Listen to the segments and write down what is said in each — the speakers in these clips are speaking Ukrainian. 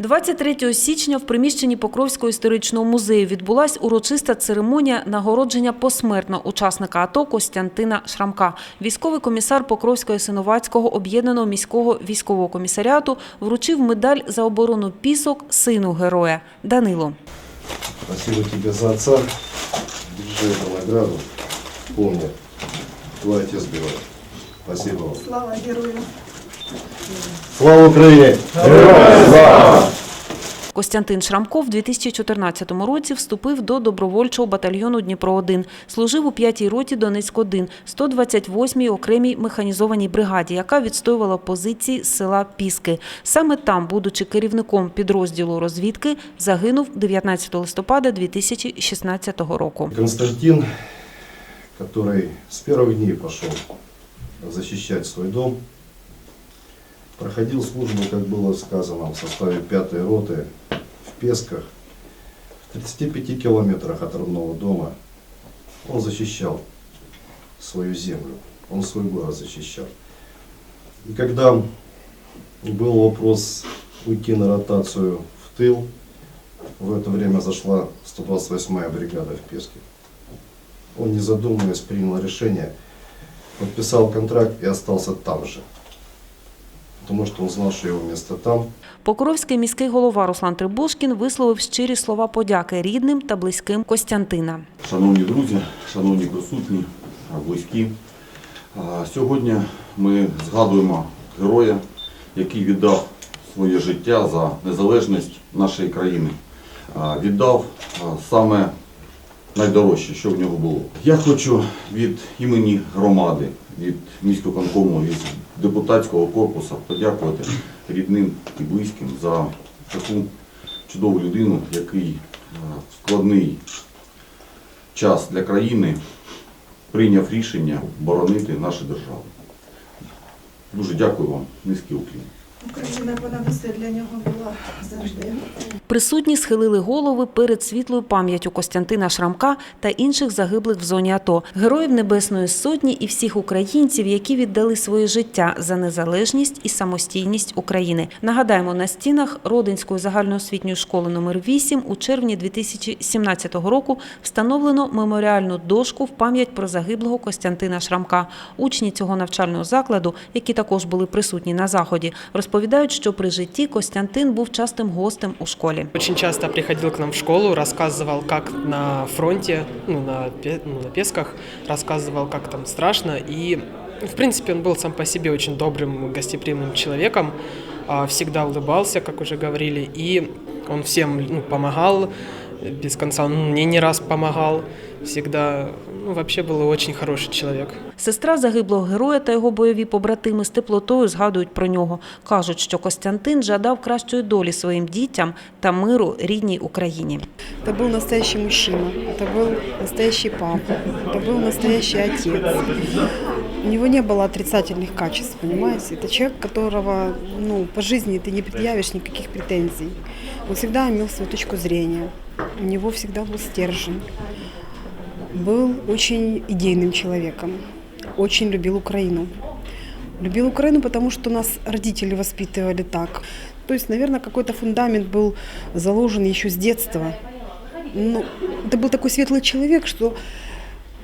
23 січня в приміщенні Покровського історичного музею відбулась урочиста церемонія нагородження посмертно учасника АТО Костянтина Шрамка. Військовий комісар Покровського Синовацького об'єднаного міського військового комісаріату вручив медаль за оборону пісок сину героя Данилу. Спасибо тебе за отца. Держи награду. Помни, твой отец герой. Спасибо вам. Слава герою! Слава Украине! Костянтин Шрамко в 2014 році вступив до добровольчого батальйону Дніпро-1. Служив у 5-й роті Донецьк-1, 128-й окремій механізованій бригаді, яка відстоювала позиції з села Піски. Саме там, будучи керівником підрозділу розвідки, загинув 19 листопада 2016 року. Константин, который с первых дней пошел защищать свой дом, проходил службу, как было сказано, в составе 5-й роты в Песках, в 35 километрах от родного дома. Он защищал свою землю, он свой город защищал. И когда был вопрос уйти на ротацию в тыл, в это время зашла 128-я бригада в Песке. Он, не задумываясь, принял решение, подписал контракт и остался там же. Потому что он знал, что его место там. Покровський міський голова Руслан Трибушкін висловив щирі слова подяки рідним та близьким Костянтина. Шановні друзі, шановні присутні, близькі. Сьогодні ми згадуємо героя, який віддав своє життя за незалежність нашої країни. Віддав саме найдорожче, що в нього було. Я хочу від імені громади, від міського від депутатського корпусу подякувати рідним і близьким за таку чудову людину, який в складний час для країни прийняв рішення боронити нашу державу. Дуже дякую вам, низький уклін. Україна вона все для нього була завжди. Присутні схилили голови перед світлою пам'яттю Костянтина Шрамка та інших загиблих в зоні АТО, героїв Небесної Сотні і всіх українців, які віддали своє життя за незалежність і самостійність України. Нагадаємо, на стінах Родинської загальноосвітньої школи номер 8 у червні 2017 року встановлено меморіальну дошку в пам'ять про загиблого Костянтина Шрамка. Учні цього навчального закладу, які також були присутні на заході, розповідають, що при житті Костянтин був частим гостем у школі. Очень часто приходил к нам в школу, рассказывал, как на фронте, ну, на, пе- ну, на Песках, рассказывал, как там страшно. И, в принципе, он был сам по себе очень добрым, гостеприимным человеком, а, всегда улыбался, как уже говорили, и он всем ну, помогал, без конца, он мне не раз помогал, всегда, ну, вообще был очень хороший человек. Сестра загиблого героя та його бойові побратими з теплотою згадують про нього. Кажуть, що Костянтин жадав кращої долі своїм дітям та миру рідній Україні. Это был настоящий мужчина, это был настоящий папа, это был настоящий отец. У него не было отрицательных качеств, понимаете? Это человек, которого ну, по жизни ты не предъявишь никаких претензий. Он всегда имел свою точку зрения, у него всегда был стержень. Был очень идейным человеком, очень любил Украину. Любил Украину, потому что нас родители воспитывали так. То есть, наверное, какой-то фундамент был заложен еще с детства. Ну, это был такой светлый человек, что,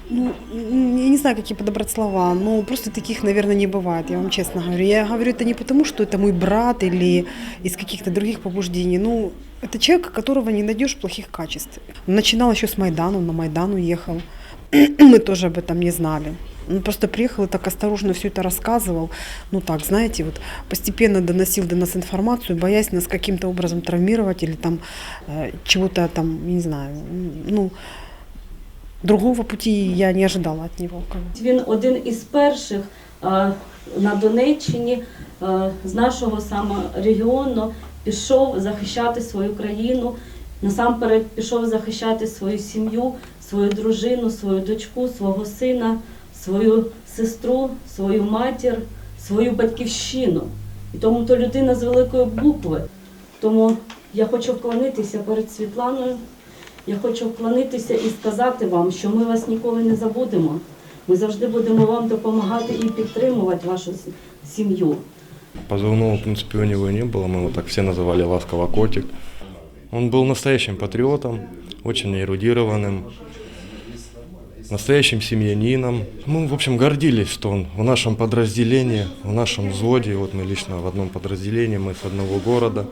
ну, м, я не знаю, какие подобрать слова, но просто таких, наверное, не бывает, я вам честно говорю. Я говорю это не потому, что это мой брат или из каких-то других побуждений. Ну, это человек, которого не найдешь плохих качеств. Он начинал еще с Майдана, он на Майдан уехал. Мы тоже об этом не знали. Он просто приехал и так осторожно все это рассказывал. Ну так, знаете, вот постепенно доносил до нас информацию, боясь нас каким-то образом травмировать или там э, чего-то там, я не знаю, м, ну, другого пути я не ожидала от него. Він один із перших на Донеччині з нашого регіону пішов захищати свою країну. Насамперед пішов захищати свою сім'ю, свою дружину, свою дочку, свого сина, свою сестру, свою матір, свою батьківщину. І тому то людина з великої букви. Тому я хочу вклонитися перед Світланою. Я хочу вклонитися і сказати вам, що ми вас ніколи не забудемо. Ми завжди будемо вам допомагати і підтримувати вашу с- сім'ю. Позывного, в принципе, у него не было, мы его так все называли ласково котик. Он был настоящим патриотом, очень эрудированным, настоящим семьянином. Мы, в общем, гордились, что он в нашем подразделении, в нашем взводе, вот мы лично в одном подразделении, мы с одного города,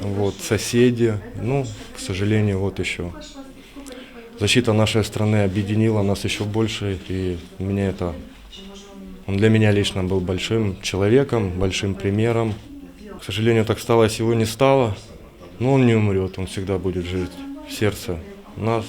Вот, соседи, ну, к сожалению, вот еще. Защита нашей страны объединила нас еще больше, и меня это, он для меня лично был большим человеком, большим примером. К сожалению, так стало, а его не стало, но он не умрет, он всегда будет жить в сердце нас,